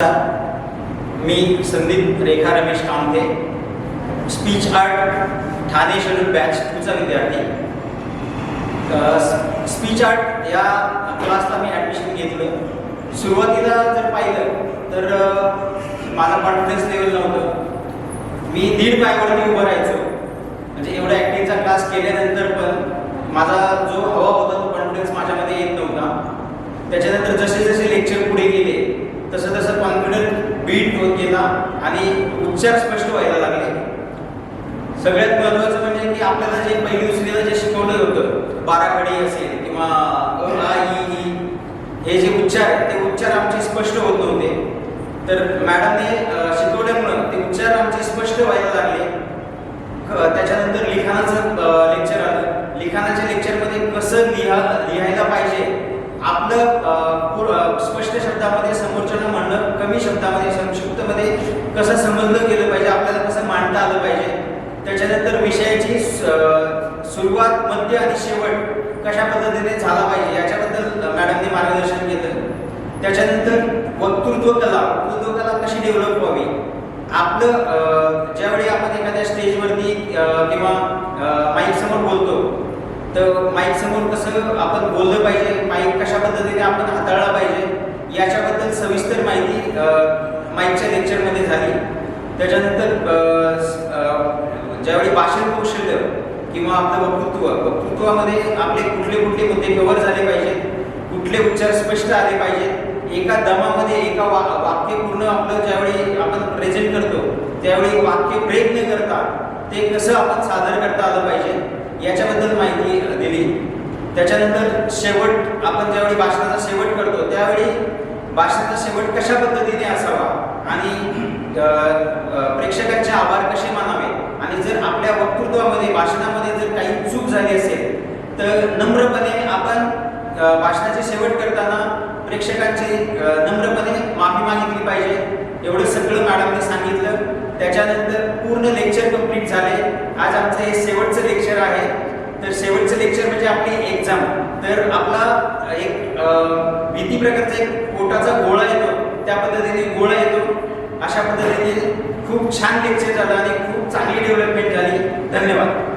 मी Sandeep Rekha Ramesh Kamte. Speech art Thane schedule batch टूचा विद्यार्थी. Speech art या क्लासला मी admission घेतलं. सुरुवातीला जर पाहिलं तर माझा कॉन्फिडन्स लेवल नव्हतं. मी दीड पायावरती उभं राहायचो. म्हणजे एवढा ॲक्टिंगचा क्लास केल्यानंतर पण माझा जो हवा होता तो कॉन्फिडन्स माझ्यामध्ये येत नव्हता त्याच्यानंतर जसे जसे लेक्चर पुढे गेले तसं जसं कॉन्फिडन्स बिल्ड होत गेला आणि उच्चार स्पष्ट व्हायला लागले. सगळ्यात महत्त्वाचं म्हणजे की आपल्याला जे पहिली दुसरीला जे शिकवलं होतं बाराखडी असेल किंवा अ, ई हे जे उच्चार आहेत ते उच्चार आमचे स्पष्ट होत नव्हते. तर मॅडमने शिकवल्यामुळं ते उच्चार आमचे स्पष्ट व्हायला लागले. त्याच्यानंतर लिखाणाचं लेक्चर आलं. लिखाणाच्या लेक्चरमध्ये कसं लिहा लिहायला पाहिजे आपलं शब्दामध्ये म्हणणं कमी शब्दामध्ये संक्षिप्तमध्ये कसं समजलं गेलं पाहिजे आपल्याला कसं मांडता आलं पाहिजे त्याच्यानंतर विषयाची सुरुवात मध्य आणि शेवट कशा पद्धतीने झाला पाहिजे याच्याबद्दल मॅडमने मार्गदर्शन केलं. त्याच्यानंतर वक्तृत्व कला वक्तृत्व कला कशी डेव्हलप व्हावी? आपलं ज्यावेळी आपण एखाद्या स्टेजवरती किंवा माईक समोर बोलतो तर माईक समोर कसं आपण बोललं पाहिजे माईक कशा पद्धतीने आपण हाताळला पाहिजे याच्याबद्दल सविस्तर माहिती माईकच्या लेक्चरमध्ये झाली. त्याच्यानंतर ज्यावेळी भाषण कौशल्य किंवा आपलं वक्तृत्व वक्तृत्वामध्ये आपले कुठले कुठले मुद्दे कव्हर झाले पाहिजेत कुठले उच्चार स्पष्ट आले पाहिजेत एका दमामध्ये एका वा वाक्य पूर्ण आपलं ज्यावेळी आपण प्रेझेंट करतो त्यावेळी वाक्य ब्रेक न करता ते कसं आपण सादर करता आलं पाहिजे याच्याबद्दल माहिती दिली. त्याच्यानंतर शेवट आपण ज्यावेळी भाषणाचा शेवट करतो त्यावेळी भाषणाचा शेवट कशा पद्धतीने असावा आणि प्रेक्षकांचे आभार कसे मानावे आणि जर आपल्या वक्तृत्वामध्ये भाषणामध्ये जर काही चूक झाली असेल तर नम्रपणे आपण भाषणाचे शेवट करताना प्रेक्षकांची नम्रपणे माफी मागितली पाहिजे. एवढं सगळं मॅडमने सांगितलं. त्याच्यानंतर पूर्ण लेक्चर कंप्लीट झाले. आज आमचं हे शेवटचं लेक्चर आहे. तर शेवटचं लेक्चर एक्झाम तर आपला एक भीती प्रकारचा एक पोटाचा गोळा येतो. त्या पद्धतीने गोळा येतो. अशा पद्धतीने खूप छान लेक्चर झालं आणि खूप चांगली डेव्हलपमेंट झाली. धन्यवाद.